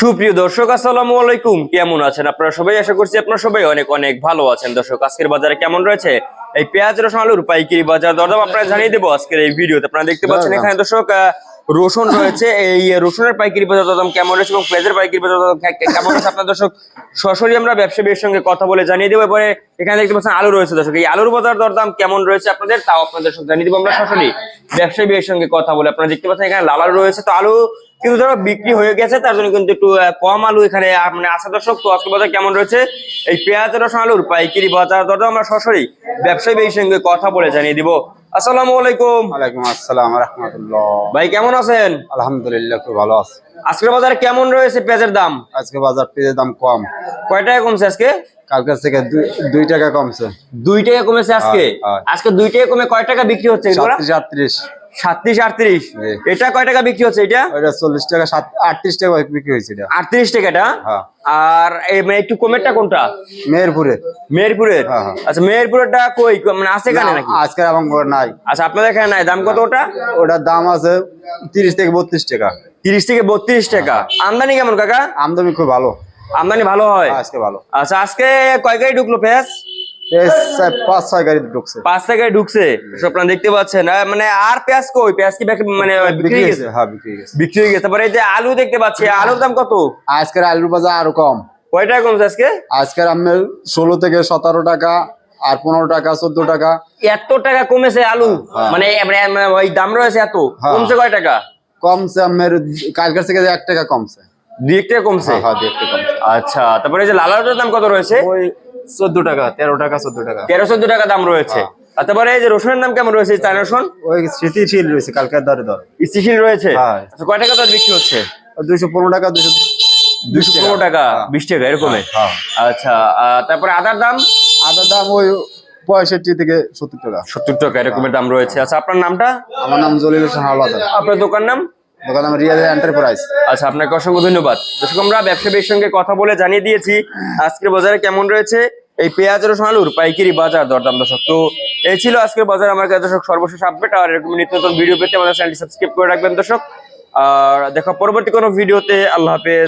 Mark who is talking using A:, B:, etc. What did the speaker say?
A: সুপ্রিয় দর্শক আসসালামু আলাইকুম। কেমন আছেন আপনারা সবাই? আশা করছি আপনারা সবাই অনেক অনেক ভালো আছেন। দর্শক আজকের বাজারে কেমন রয়েছে? এই পেঁয়াজ রসুন আলুর পাইকারি বাজার দরদাম আপনারা জানিয়ে দেবো আজকের এই ভিডিওতে। আপনারা দেখতে পাচ্ছেন এখানে দর্শক রসুন রয়েছে। এই রসুনের পাইকারি বাজার দরদাম কেমন রয়েছে এবং পেঁয়াজের পাইকারি বাজার দরদাম কেমন রয়েছে? আপনার দর্শক সরাসরি আমরা ব্যবসায়ীর সঙ্গে কথা বলে জানিয়ে দেবো। এবারে এখানে দেখতে পাচ্ছেন আলু রয়েছে দর্শক। এই আলুর বাজার দরদাম কেমন রয়েছে আপনাদের? তাও আপনাদের দর্শক জানিয়ে দেবো। আমরা সরাসরি ব্যবসায়ীর সঙ্গে কথা বলে আপনারা দেখতে পাচ্ছেন এখানে লাল আলু রয়েছে। তো আলু কিন্তু ধরো বিক্রি হয়ে গেছে তার জন্য কিন্তু একটু কম আলু এখানে মানে আসা দর্শক তো আজকে বাজার কেমন রয়েছে? এই পেঁয়াজ রসুন আলুর পাইকারি বাজার দরদাম আমরা সরাসরি ব্যবসায়ী ব্যবসায়ীর সঙ্গে কথা বলে জানিয়ে দিব। আসসালামু আলাইকুম।
B: ওয়ালাইকুম আসসালাম রহমতুল্লাহ।
A: ভাই কেমন আছেন?
B: আলহামদুলিল্লাহ খুব ভালো আছে।
A: আজকের বাজারে কেমন রয়েছে পেঁয়াজের দাম?
B: আজকে বাজার পেঁয়াজের দাম কম।
A: কয় টাকা কমছে আজকে?
B: কালকে থেকে? দুই- টাকা কমছে।
A: দুই টাকা কমেছে আজকে। আজকে দুই টাকা কমে কয় টাকা বিক্রি হচ্ছে
B: সাতত্রিশ
A: সাতত্রিশ আটত্রিশ? এটা কয় টাকা বিক্রি হচ্ছে এটা?
B: চল্লিশ টাকা আটত্রিশ টাকা বিক্রি হয়েছে এটা।
A: আটত্রিশ টাকাটা
B: হ্যাঁ।
A: আর মানে একটু কমেরটা কোনটা?
B: মেহেরপুরে।
A: মেহেরপুরের?
B: হ্যাঁ, হ্যাঁ।
A: আচ্ছা মেহেরপুরেরটা কই? মানে আছে কেন নাকি?
B: আজকে আমার ঘর নাই।
A: আচ্ছা আপনাদের এখানে নাই। দাম কত ওটা?
B: ওটার দাম আছে তিরিশ থেকে বত্রিশ টাকা।
A: তিরিশ থেকে বত্রিশ টাকা। আমদানি কেমন কাকা?
B: আমদানি খুব ভালো।
A: আমদানি ভালো হয়?
B: আজকে ভালো।
A: আচ্ছা আজকে কয় গাড়ি ঢুকলো পেঁয়াজ
B: পাঁচ ছয় গাড়ি ঢুকছে।
A: পাঁচ ঢুকছে? আপনারা দেখতে পাচ্ছেন। আহ, মানে আর পেঁয়াজ কই? পেঁয়াজ কি মানে বিক্রি হয়ে গেছে?
B: হ্যাঁ বিক্রি গেছে।
A: বিক্রি হয়ে গেছে। তারপরে এই যে আলু দেখতে পাচ্ছি আলুর দাম কত?
B: আজকের আলুর বাজার আরও কম।
A: কয় টাকা কমছে আজকে?
B: আজকের আপনার ষোলো থেকে সতেরো টাকা আর পনেরো টাকা চোদ্দ টাকা।
A: এত টাকা কমেছে আলু?
B: হ্যাঁ।
A: মানে মানে ওই দাম রয়েছে এত?
B: হ্যাঁ।
A: কমছে কয় টাকা?
B: কমছে আপনার কালকের থেকে এক টাকা কমছে।
A: কমছে?
B: হ্যাঁ হ্যাঁ দেখতে কমছে।
A: আচ্ছা তারপরে যে দাম কত রয়েছে?
B: ওই চোদ্দ টাকা তেরো টাকা চোদ্দ টাকা।
A: তেরো চোদ্দ টাকা দাম রয়েছে। আর তারপরে এই যে রসুনের দাম কেমন রয়েছে? চায়না রসুন?
B: ওই রয়েছে কালকের দরে দর।
A: স্থিতিশীল রয়েছে?
B: হ্যাঁ।
A: আচ্ছা কয় টাকা দর বিক্রি হচ্ছে?
B: দুইশো পনেরো টাকা দুইশো
A: দুশো পনেরো টাকা বিশ টাকা এরকমই?
B: হ্যাঁ।
A: আচ্ছা তারপরে আদার দাম?
B: আদার দাম ওই পঁয়ষট্টি থেকে সত্তর টাকা।
A: সত্তর টাকা এরকমের দাম রয়েছে। আচ্ছা আপনার নামটা?
B: আমার নাম জলিল হোসেন হাওলাদার।
A: আপনার দোকান নাম?
B: এন্টারপ্রাইজ
A: আচ্ছা আপনাকে অসংখ্য ধন্যবাদ। দর্শক, আমরা সঙ্গে কথা বলে জানিয়ে দিয়েছি, আজকের বাজারে কেমন রয়েছে? এই আলুর পাইকারি বাজার, দরদাম তো এই ছিল আজকের বাজার। আমার কাছে আর এরকম নিত্য নতুন ভিডিও পেতে আমাদের করে রাখবেন আর দেখা, পরবর্তী কোনো ভিডিওতে আল্লাহ হাফেজ।